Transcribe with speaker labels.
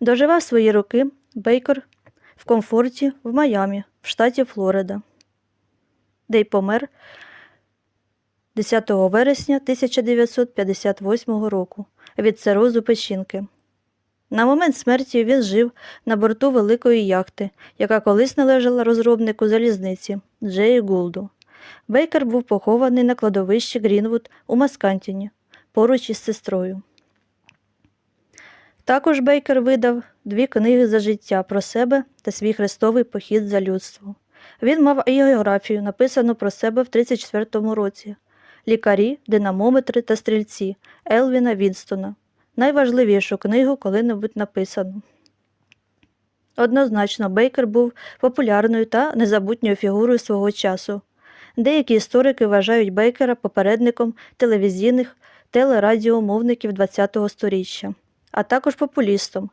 Speaker 1: Доживав свої роки Бейкер в комфорті в Майамі, в штаті Флорида, де й помер 10 вересня 1958 року від цирозу печінки. На момент смерті він жив на борту великої яхти, яка колись належала розробнику залізниці Джеї Гулду. Бейкер був похований на кладовищі Грінвуд у Маскантіні поруч із сестрою. Також Бейкер видав дві книги за життя про себе та свій хрестовий похід за людство. Він мав і географію, написану про себе в 34-му році, лікарі, динамометри та стрільці Елвіна Вінстона, найважливішу книгу коли-небудь написану. Однозначно, Бейкер був популярною та незабутньою фігурою свого часу. Деякі історики вважають Бейкера попередником телевізійних телерадіомовників ХХ століття, а також популістом,